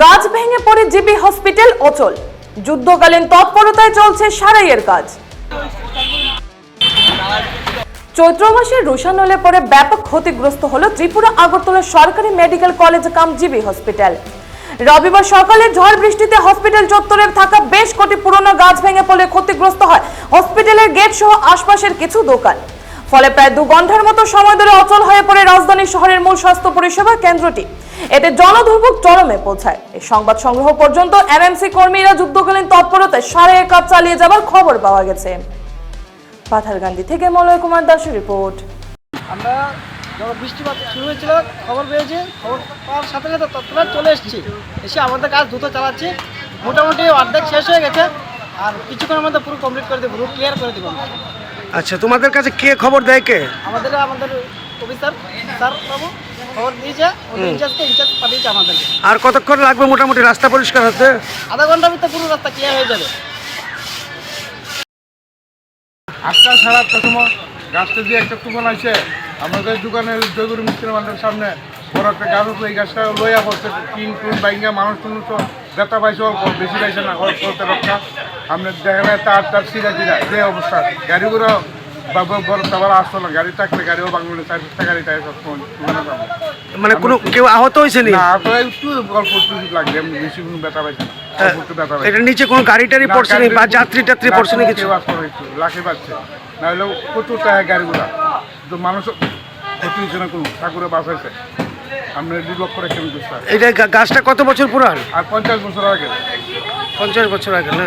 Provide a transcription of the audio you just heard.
গাছ ভেঙে পড়ে জিবি হসপিটাল অচল। যুদ্ধকালীন তৎপরতায় চলছে সারাইয়ের কাজ। চৈত্র মাসে রোশানলে পরে ব্যাপক ক্ষতিগ্রস্ত হলো ত্রিপুরা আগরতলা সরকারি medical college cum GB hospital. রবিবার সকালে ঝড় বৃষ্টিতে হসপিটাল চত্বরে থাকা বেশ কটি পুরনো গাছ ভেঙে পড়ে ক্ষতিগ্রস্ত হয় হসপিটালের গেট সহ আশপাশের কিছু দোকান। ফলে প্রায় দু ঘণ্টার মতো সময় ধরে অচল হয়ে পড়ে রাজধানী শহরের মূল স্বাস্থ্য পরিষেবা কেন্দ্রটি। এতে জনদুর্ভোগ চরমে পৌঁছায়। এই সংবাদ সংগ্রহ পর্যন্ত এমএমসি কর্মীরা যুদ্ধকালীন তৎপরতায় সারে এক কাজ চালিয়ে যাবার খবর পাওয়া গেছে। পাথারকান্দি থেকে মলয় কুমার দাসের রিপোর্ট। আমরা যখন বৃষ্টিপাত শুরু হয়েছিল খবর পেয়েছি খবর পাওয়ার সাথে সাথে তৎক্ষণাৎ চলে এসেছি। এসে আমাদের কাজ দ্রুত চালাচ্ছি। মোটামুটি অর্ধেক শেষ হয়ে গেছে। আর কিছুক্ষণের মধ্যে পুরো কমপ্লিট করে দেবো পুরো ক্লিয়ার করে দেবো। আচ্ছা তোমাদের কাছে কে খবর দেয় কে? আমাদের আমাদের অফিসার স্যার বাবু খবর দিয়েছে ওদের ইনচার্জকে ইনচার্জ পাঠিয়েছে আমাদেরকে আর কতক্ষণ লাগবে মোটামুটি? রাস্তা পরিষ্কার হতে আধা ঘণ্টার ভিতরে পুরো রাস্তা ক্লিয়ার হয়ে যাবে। আটটা সাড়ে আটটার সময় গাছটা দিয়ে একটা দোকান আছে। আমাদের দোকানের জয়গুরু মিস্ত্রি মান্ডের সামনে বড় একটা গাছ আছে এই গাছটা লইয়া পড়ছে টিন টুন বাইঙ্গা মানুষ টুন তো ব্যথা পাইছে অল্প বেশি পাইছে না অল্প করতে রক্ষা আমরা দেখা যায় তার তার সিরা সিরা যে অবস্থা। গাড়িগুলো মানে কোনো কেউ আহত হয়েছে পাইছে এটা নিচে কোনো গাড়ি টাড়ি পড়ছে নি বা যাত্রী টাত্রী পড়ছে নি কিছু? লাখে পাচ্ছে। না হলে প্রচুর টাকা গাড়িগুলা। তো মানুষ ক্ষতি হয়েছে না কোনো? ঠাকুরে বাঁচাইছে আমরা দুই লক্ষ রেখে এটা গাছটা কত বছর পুরান? আর পঞ্চাশ বছর আগে। পঞ্চাশ বছর আগে না